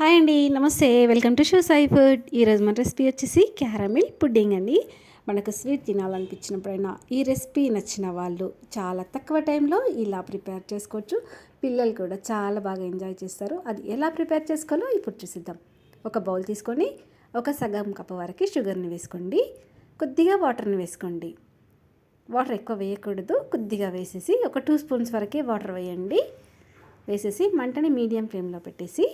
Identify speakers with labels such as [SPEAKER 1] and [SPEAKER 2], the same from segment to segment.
[SPEAKER 1] Hi అండి నమస్తే. Welcome to show Sai food. ఈరోజు మన రెసిపీ వచ్చేసి క్యారమిల్ పుడ్డింగ్ అండి. మనకు స్వీట్ తినాలనిపించినప్పుడైనా ఈ రెసిపీ నచ్చిన వాళ్ళు చాలా తక్కువ టైంలో ఇలా ప్రిపేర్ చేసుకోవచ్చు. పిల్లలు కూడా చాలా బాగా ఎంజాయ్ చేస్తారు. అది ఎలా ప్రిపేర్ చేసుకోవాలో ఇప్పుడు చూసిద్దాం. ఒక బౌల్ తీసుకొని ఒక సగం కప్ వరకు షుగర్ని వేసుకోండి. కొద్దిగా వాటర్ని వేసుకోండి. వాటర్ ఎక్కువ వేయకూడదు. కొద్దిగా వేసేసి ఒక టూ స్పూన్స్ వరకే వాటర్ వేయండి. వేసేసి మంటని మీడియం ఫ్లేమ్లో పెట్టేసి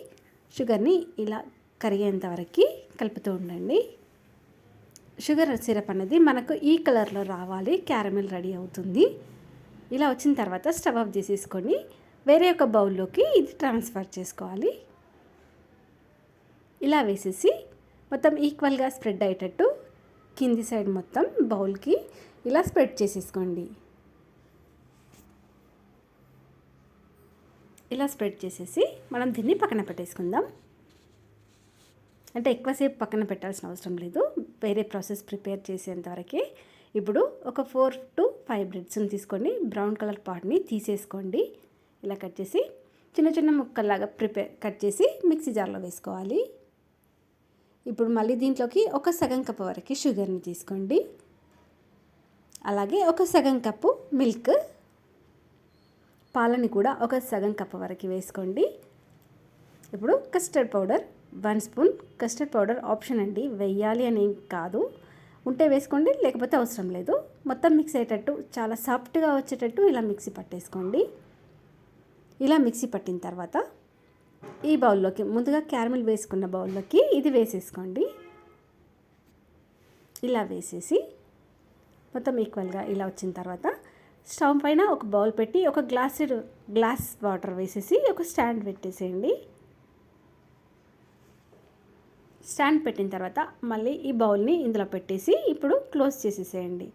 [SPEAKER 1] షుగర్ని ఇలా కరిగేంత వరకు కలుపుతూ ఉండండి. షుగర్ సిరప్ అనేది మనకు ఈ కలర్లో రావాలి క్యారమిల్ రెడీ అవుతుంది. ఇలా వచ్చిన తర్వాత స్టవ్ ఆఫ్ చేసేసుకొని వేరే ఒక బౌల్లోకి ఇది ట్రాన్స్ఫర్ చేసుకోవాలి. ఇలా వేసేసి మొత్తం ఈక్వల్గా స్ప్రెడ్ అయ్యేటట్టు కింది సైడ్ మొత్తం బౌల్కి ఇలా స్ప్రెడ్ చేసేసుకోండి. ఇలా స్ప్రెడ్ చేసేసి మనం దీన్ని పక్కన పెట్టేసుకుందాం. అంటే ఎక్కువసేపు పక్కన పెట్టాల్సిన అవసరం లేదు. వేరే ప్రాసెస్ ప్రిపేర్ చేసేంతవరకే ఇప్పుడు ఒక ఫోర్ టు ఫైవ్ బ్రెడ్స్ని తీసుకొని బ్రౌన్ కలర్ పాట్ని తీసేసుకోండి. ఇలా కట్ చేసి చిన్న చిన్న ముక్కల్లాగా ప్రిపేర్ కట్ చేసి మిక్సీ జార్లో వేసుకోవాలి. ఇప్పుడు మళ్ళీ దీంట్లోకి ఒక సగం కప్పు వరకు షుగర్ని తీసుకోండి. అలాగే ఒక సగం కప్పు మిల్క్ పాలని కూడా ఒక సగం కప్ వరకు వేసుకోండి. ఇప్పుడు custard powder one spoon custard powder option అండి. వెయ్యాలి అని కాదు. ఉంటే వేసుకోండి లేకపోతే అవసరం లేదు. మొత్తం మిక్స్ అయ్యేటట్టు చాలా సాఫ్ట్గా వచ్చేటట్టు ఇలా మిక్సీ పట్టేసుకోండి. ఇలా మిక్సీ పట్టిన తర్వాత ఈ బౌల్లోకి ముందుగా క్యారమిల్ వేసుకున్న బౌల్లోకి ఇది వేసేసుకోండి. ఇలా వేసేసి మొత్తం ఈక్వల్గా ఇలా వచ్చిన తర్వాత స్టవ్ పైన ఒక బౌల్ పెట్టి ఒక గ్లాస్ గ్లాస్ వాటర్ వేసేసి ఒక స్టాండ్ పెట్టేసేయండి. స్టాండ్ పెట్టిన తర్వాత మళ్ళీ ఈ బౌల్ని ఇందులో పెట్టేసి ఇప్పుడు క్లోజ్ చేసేసేయండి.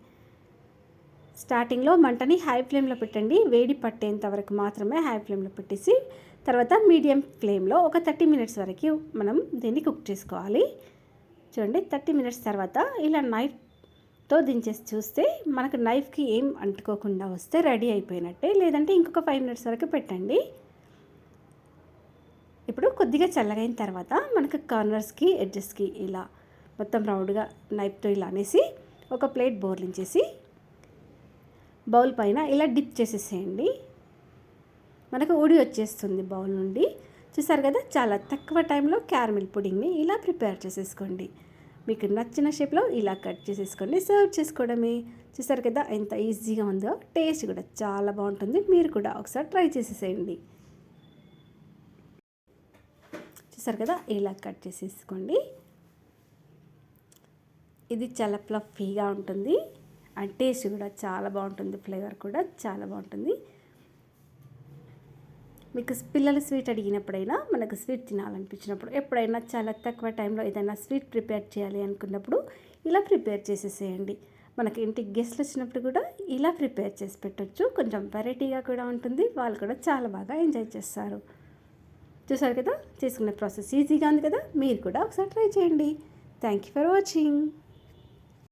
[SPEAKER 1] స్టార్టింగ్లో మంటని హై ఫ్లేమ్లో పెట్టండి. వేడి పట్టేంత వరకు మాత్రమే హై ఫ్లేమ్లో పెట్టేసి తర్వాత మీడియం ఫ్లేమ్లో ఒక థర్టీ మినిట్స్ వరకు మనం దీన్ని కుక్ చేసుకోవాలి. చూడండి థర్టీ మినిట్స్ తర్వాత ఇలా నైఫ్ తో దించేసి చూస్తే మనకు నైఫ్కి ఏం అంటుకోకుండా వస్తే రెడీ అయిపోయినట్టే. లేదంటే ఇంకొక ఫైవ్ మినిట్స్ వరకు పెట్టండి. ఇప్పుడు కొద్దిగా చల్లగైన తర్వాత మనకు కార్నర్స్కి ఎడ్జెస్కి ఇలా మొత్తం రౌండ్గా నైఫ్తో ఇలా అనేసి ఒక ప్లేట్ బోర్లించేసి బౌల్ పైన ఇలా డిప్ చేసేసేయండి. మనకు ఉడి వచ్చేస్తుంది బౌల్ నుండి. చూసారు కదా చాలా తక్కువ టైంలో క్యారమిల్ పుడింగ్ని ఇలా ప్రిపేర్ చేసేసుకోండి. మీకు నచ్చిన షేప్లో ఇలా కట్ చేసేసుకొని సర్వ్ చేసుకోవడమే. చూసారు కదా ఎంత ఈజీగా ఉందో. టేస్ట్ కూడా చాలా బాగుంటుంది. మీరు కూడా ఒకసారి ట్రై చేసేసేయండి. చూసారు కదా ఇలా కట్ చేసేసుకోండి. ఇది చాలా ఫ్లఫీగా ఉంటుంది. అండ్ టేస్ట్ కూడా చాలా బాగుంటుంది. ఫ్లేవర్ కూడా చాలా బాగుంటుంది. మీకు పిల్లలు స్వీట్ అడిగినప్పుడైనా మనకు స్వీట్ తినాలనిపించినప్పుడు ఎప్పుడైనా చాలా తక్కువ టైంలో ఏదైనా స్వీట్ ప్రిపేర్ చేయాలి అనుకున్నప్పుడు ఇలా ప్రిపేర్ చేసేసేయండి. మనకి ఇంటికి గెస్ట్లు వచ్చినప్పుడు కూడా ఇలా ప్రిపేర్ చేసి పెట్టచ్చు. కొంచెం వెరైటీగా కూడా ఉంటుంది. వాళ్ళు కూడా చాలా బాగా ఎంజాయ్ చేస్తారు. చూసారు కదా? చేసుకునే ప్రాసెస్ ఈజీగా ఉంది కదా? మీరు కూడా ఒకసారి ట్రై చేయండి. Thank you for watching.